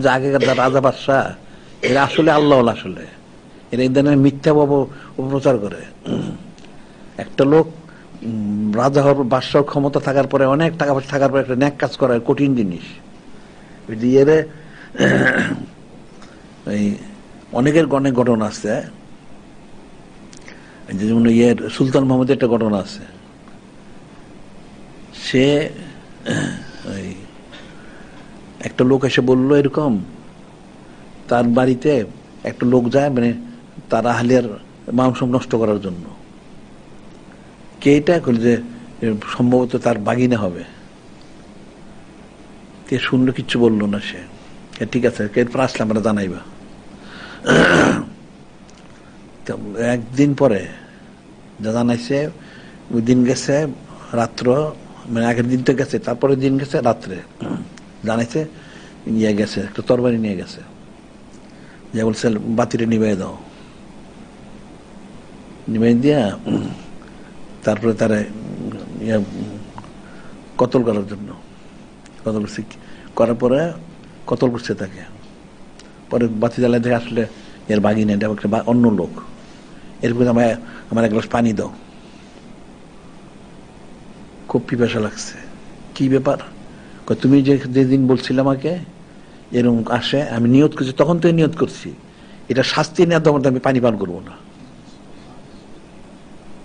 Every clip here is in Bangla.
যে আগেকার রাজা বাদশাহ, এরা আসলে আল্লাহ আসলে। এরা এই ধরনের মিথ্যা অপ- অপপ্রচার করে। একটা লোক রাজা হওয়ার বাদশাহ ক্ষমতা থাকার পরে, অনেক টাকা পয়সা থাকার পরে একটা ন্যাক কাজ করা কঠিন জিনিস। এরে, এই অনেকের অনেক ঘটনা আছে যেমন ইয়ের সুলতান মোহাম্মদের একটা ঘটনা আছে। সে ওই একটা লোক এসে বলল, এরকম, তার বাড়িতে একটা লোক যায় মানে তার আহলিয়ার মাংস নষ্ট করার জন্য। কে এটা? করল যে, সম্ভবত তার বাগিনা হবে। কে শুনলো, কিচ্ছু বলল না সে। ঠিক আছে এরপর আসলে আমরা জানাইবা। একদিন পরে যা জানাইছে, ওই দিন গেছে রাত্র মানে আগের দিন তো গেছে তারপরে দিন গেছে রাত্রে। জানাইছে নিয়ে গেছে একটা তরবারি নিয়ে গেছে। যে বলছে বাতিরে নিবাই দাও। নিবাই দিয়া তারপরে তারা ইয়ে, কতল করার জন্য। কতল করছে করার পরে কতল করছে তাকে। পরে বাতি জ্বালায় দেখে আসলে এর বাগিনা এটা একটা অন্য লোক। এরপরে আমার আমার এক গ্লাস পানি দাও। খুব পিপাসা লাগছে। কি ব্যাপার? তুমি যে যেদিন বলছিলে আমাকে, এরকম আসে, আমি নিয়ত করছি, তখন তো নিয়ত করছি। এটা শাস্তি নেওয়ার দমন আমি পানি পান করব না।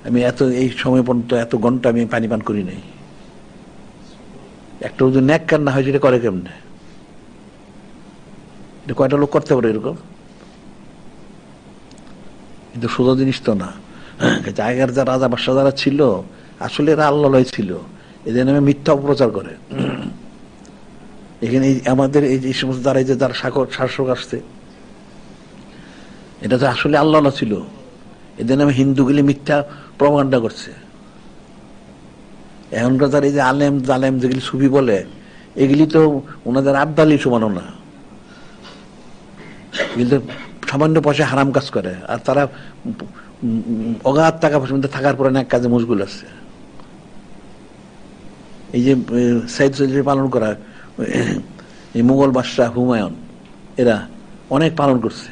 আমি এত, এই সময় পর্যন্ত এত ঘণ্টা আমি পানি পান করি নাই। একটা যদি ন্যাক কান্না হয়, সেটা করে কেমনে? এটা কয়টা লোক করতে পারে এরকম? কিন্তু সোজা জিনিস তো না। জায়গার যা রাজা বাদশাহ যারা ছিল, আসলে এরা আল্লাহ ছিল। এদের নামে মিথ্যা অপপ্রচার করে। এখানে আমাদের এই যে সমস্ত যারা এই যে যারা শাসক আসছে, এটা তো আসলে আল্লাহ ছিল। এদের নামে হিন্দুগুলি মিথ্যা প্রমাণটা করছে। এখনকার যারা এই যে আলেম জালেম যেগুলি সুফি বলে, এগুলি তো ওনাদের আবদালি সমানও না। কিন্তু সামান্য পয়সা হারাম কাজ করে, আর তারা অগাধ টাকা পয়সা মধ্যে থাকার পরে এক কাজে মশগুল আছে। এই যে সাইদ চৌধুরী পালন করা এই মুঘল বাদশাহ হুমায়ুন, এরা অনেক পালন করছে।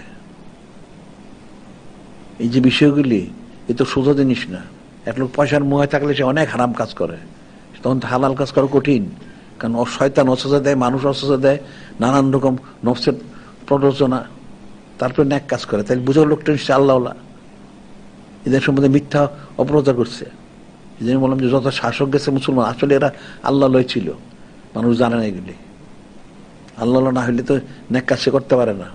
এই যে বিষয়গুলি, এ তো সোজা জিনিস না। এক লোক পয়সার মুহে থাকলে সে অনেক হারাম কাজ করে। তখন তো হালাল কাজ করা কঠিন, কারণ শয়তান অসুস্থ দেয়, মানুষ অসুস্থ দেয়, নানান রকম নফসের প্ররোচনা, তারপরে ন্যাক কাজ করে। তাই বুঝো লোকটা নিশ্চয় আল্লাহ এদের সম্বন্ধে মিথ্যা অপপ্রচার করছে। জন্য বললাম যে, যত শাসক গেছে, মুসলমান, আসলে এরা আল্লাহ লয় ছিল। মানুষ জানে না এগুলি। আল্লাহ না হইলে তো নেকাশি করতে পারে না।